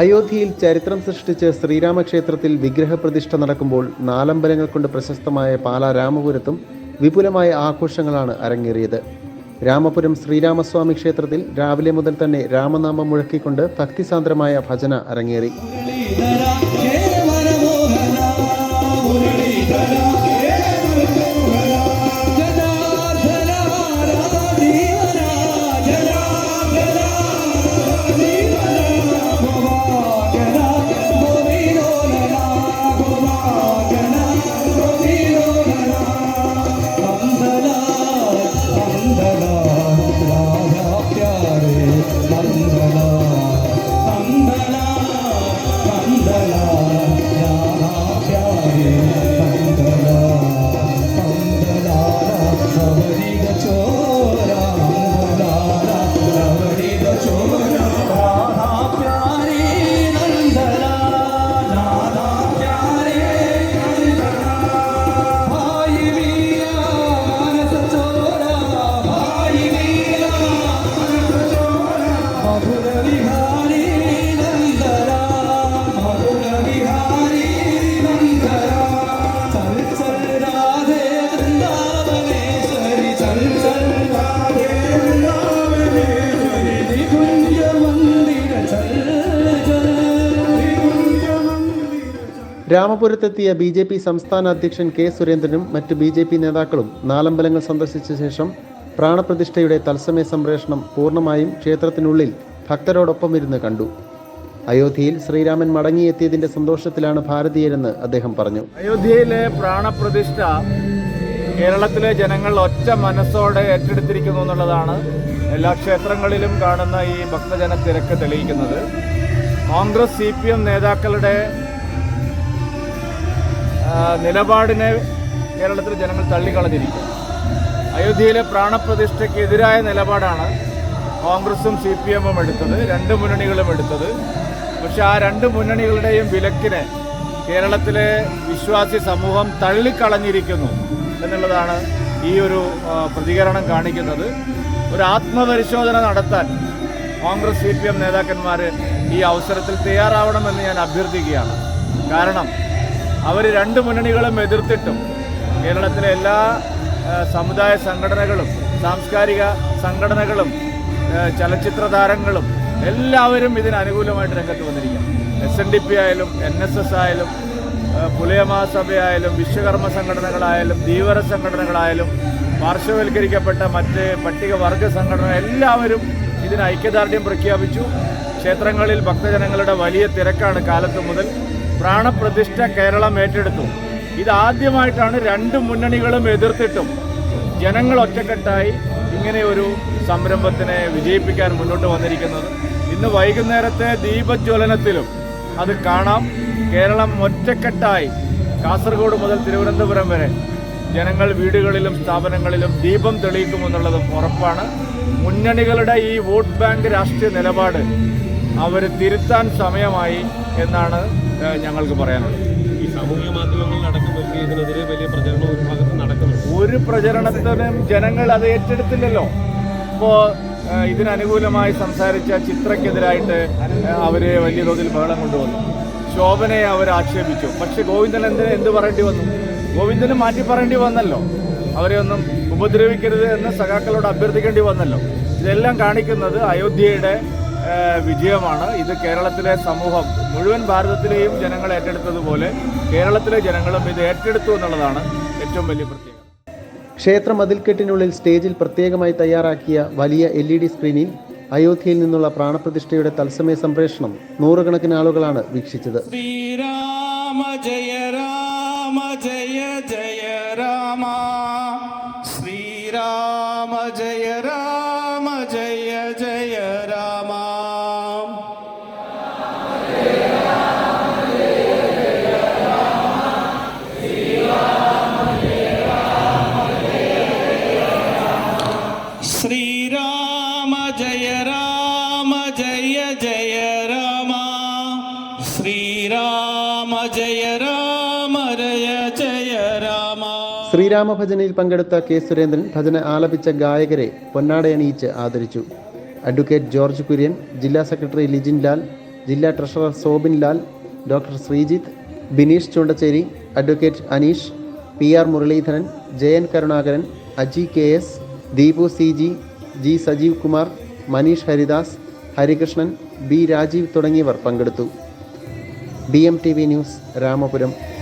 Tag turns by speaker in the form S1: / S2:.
S1: അയോധ്യയിൽ ചരിത്രം സൃഷ്ടിച്ച് ശ്രീരാമക്ഷേത്രത്തിൽ വിഗ്രഹപ്രതിഷ്ഠ നടക്കുമ്പോൾ നാലമ്പലങ്ങൾ കൊണ്ട് പ്രശസ്തമായ പാലാ രാമപുരത്തും വിപുലമായ ആഘോഷങ്ങളാണ് അരങ്ങേറിയത്. രാമപുരം ശ്രീരാമസ്വാമി ക്ഷേത്രത്തിൽ രാവിലെ മുതൽ തന്നെ രാമനാമം മുഴക്കിക്കൊണ്ട് ഭക്തിസാന്ദ്രമായ ഭജന അരങ്ങേറി. രാമപുരത്തെത്തിയ ബി ജെ പി സംസ്ഥാന അധ്യക്ഷൻ കെ സുരേന്ദ്രനും മറ്റ് ബി ജെ പി നേതാക്കളും നാലമ്പലങ്ങൾ സന്ദർശിച്ച ശേഷം പ്രാണപ്രതിഷ്ഠയുടെ തത്സമയ സംപ്രേഷണം പൂർണമായും ക്ഷേത്രത്തിനുള്ളിൽ ഭക്തരോടൊപ്പം ഇരുന്ന് കണ്ടു. അയോധ്യയിൽ ശ്രീരാമൻ മടങ്ങിയെത്തിയതിന്റെ സന്തോഷത്തിലാണ് ഭാരതീയരെന്ന് അദ്ദേഹം പറഞ്ഞു.
S2: അയോധ്യയിലെ പ്രാണപ്രതിഷ്ഠ കേരളത്തിലെ ജനങ്ങൾ ഒറ്റ മനസ്സോടെ ഏറ്റെടുത്തിരിക്കുന്നു എന്നുള്ളതാണ് എല്ലാ ക്ഷേത്രങ്ങളിലും കാണുന്ന ഈ ഭക്തജന തിരക്ക് തെളിയിക്കുന്നത്. കോൺഗ്രസ് സി നേതാക്കളുടെ നിലപാടിനെ കേരളത്തിലെ ജനങ്ങൾ തള്ളിക്കളഞ്ഞിരിക്കും. അയോധ്യയിലെ പ്രാണപ്രതിഷ്ഠയ്ക്ക് എതിരായ നിലപാടാണ് കോൺഗ്രസും സി പി എമ്മും എടുത്തത് രണ്ട് മുന്നണികളും എടുത്തത്. പക്ഷെ ആ രണ്ട് മുന്നണികളുടെയും വിലക്കിനെ കേരളത്തിലെ വിശ്വാസി സമൂഹം തള്ളിക്കളഞ്ഞിരിക്കുന്നു എന്നുള്ളതാണ് ഈ ഒരു പ്രതികരണം കാണിക്കുന്നത്. ഒരു ആത്മപരിശോധന നടത്താൻ കോൺഗ്രസ് സി പി എം നേതാക്കന്മാർ ഈ അവസരത്തിൽ തയ്യാറാവണമെന്ന് ഞാൻ അഭ്യർത്ഥിക്കുകയാണ്. കാരണം അവർ രണ്ട് മുന്നണികളും എതിർത്തിട്ടും കേരളത്തിലെ എല്ലാ സമുദായ സംഘടനകളും സാംസ്കാരിക സംഘടനകളും ചലച്ചിത്ര താരങ്ങളും എല്ലാവരും ഇതിന് അനുകൂലമായിട്ട് രംഗത്ത് വന്നിരിക്കുകയാണ്. എസ് എൻ ഡി പി ആയാലും എൻ എസ് എസ് ആയാലും പുലയമഹാസഭയായാലും പുലയ വിശ്വകർമ്മ സംഘടനകളായാലും ധീവര സംഘടനകളായാലും പാർശ്വവൽക്കരിക്കപ്പെട്ട മറ്റ് പട്ടികവർഗ സംഘടന എല്ലാവരും ഇതിന് ഐക്യദാർഢ്യം പ്രഖ്യാപിച്ചു. ക്ഷേത്രങ്ങളിൽ ഭക്തജനങ്ങളുടെ വലിയ തിരക്കാണ് കാലത്ത് മുതൽ പ്രാണപ്രതിഷ്ഠ കേരളം ഏറ്റെടുത്തു. ഇതാദ്യമായിട്ടാണ് രണ്ട് മുന്നണികളും എതിർത്തിട്ടും ജനങ്ങൾ ഒറ്റക്കെട്ടായി ഇങ്ങനെ ഒരു സംരംഭത്തിനെ വിജയിപ്പിക്കാൻ മുന്നോട്ട് വന്നിരിക്കുന്നത്. ഇന്ന് വൈകുന്നേരത്തെ ദീപജ്വലനത്തിലും അത് കാണാം. കേരളം ഒറ്റക്കെട്ടായി. കാസർഗോഡ് മുതൽ തിരുവനന്തപുരം വരെ ജനങ്ങൾ വീടുകളിലും സ്ഥാപനങ്ങളിലും ദീപം തെളിയിക്കുമെന്നുള്ളതും ഉറപ്പാണ്. മുന്നണികളുടെ ഈ വോട്ട് ബാങ്ക് രാഷ്ട്രീയ നിലപാട് അവർ തിരുത്താൻ സമയമായി എന്നാണ് ഞങ്ങൾക്ക് പറയാനുള്ളത്.
S3: ഈ സാമൂഹിക മാധ്യമങ്ങളിൽ നടക്കുന്ന വലിയ ഇതിനെതിരെ വലിയ പ്രചരണം ഒരു ഭാഗത്ത് നടക്കുന്നുണ്ട്.
S2: ഒരു പ്രചരണത്തിനും ജനങ്ങൾ അത് ഏറ്റെടുത്തില്ലല്ലോ. ഇപ്പോൾ ഇതിനനുകൂലമായി സംസാരിച്ച ചിത്രക്കെതിരായിട്ട് അവരെ വലിയ തോതിൽ ബഹളം കൊണ്ടുവന്നു. ശോഭനയെ അവർ ആക്ഷേപിച്ചു. പക്ഷെ ഗോവിന്ദൻ എന്തിന് എന്ത് പറയേണ്ടി വന്നു? ഗോവിന്ദന് മാറ്റി പറയേണ്ടി വന്നല്ലോ. അവരെ ഒന്നും ഉപദ്രവിക്കരുത് എന്ന് സഖാക്കളോട് അഭ്യർത്ഥിക്കേണ്ടി വന്നല്ലോ. ഇതെല്ലാം കാണിക്കുന്നത് അയോധ്യയുടെ വിജയമാണ്. ഇത് കേരളത്തിലെ സമൂഹം മുഴുവൻ ഭാരതത്തിലെയും ജനങ്ങൾ ഏറ്റെടുത്തതുപോലെ കേരളത്തിലെ ജനങ്ങളും ഇത് ഏറ്റെടുത്തു എന്നുള്ളതാണ് ഏറ്റവും വലിയ പ്രത്യേകത.
S1: ക്ഷേത്ര മതിൽക്കെട്ടിനുള്ളിൽ സ്റ്റേജിൽ പ്രത്യേകമായി തയ്യാറാക്കിയ വലിയ എൽ ഇ ഡി സ്ക്രീനിൽ അയോധ്യയിൽ നിന്നുള്ള പ്രാണപ്രതിഷ്ഠയുടെ തത്സമയ സംപ്രേഷണം നൂറുകണക്കിന് ആളുകളാണ് വീക്ഷിച്ചത്.
S4: ശ്രീരാമ ജയ രാമ ജയ രാമ ജയ ജയ രാമ.
S1: ശ്രീരാമ ഭജനയിൽ പങ്കെടുത്ത കെ സുരേന്ദ്രൻ ഭജന ആലപിച്ച ഗായകരെ പൊന്നാടയണിയിച്ച് ആദരിച്ചു. അഡ്വക്കേറ്റ് ജോർജ് കുര്യൻ ജില്ലാ സെക്രട്ടറി ലിജിൻ ലാൽ ജില്ലാ treasurer Sobin Lal doctor Sreejith Bineesh Chundacheri advocate Aneesh P R Muraleedharan Jayan Karunakaran Aji K S Deepu C G G Sajeev Kumar Maneesh Haridas Harikrishnan B Rajeev തുടങ്ങിയവർ പങ്കെടുത്തു. B M T V news Ramapuram.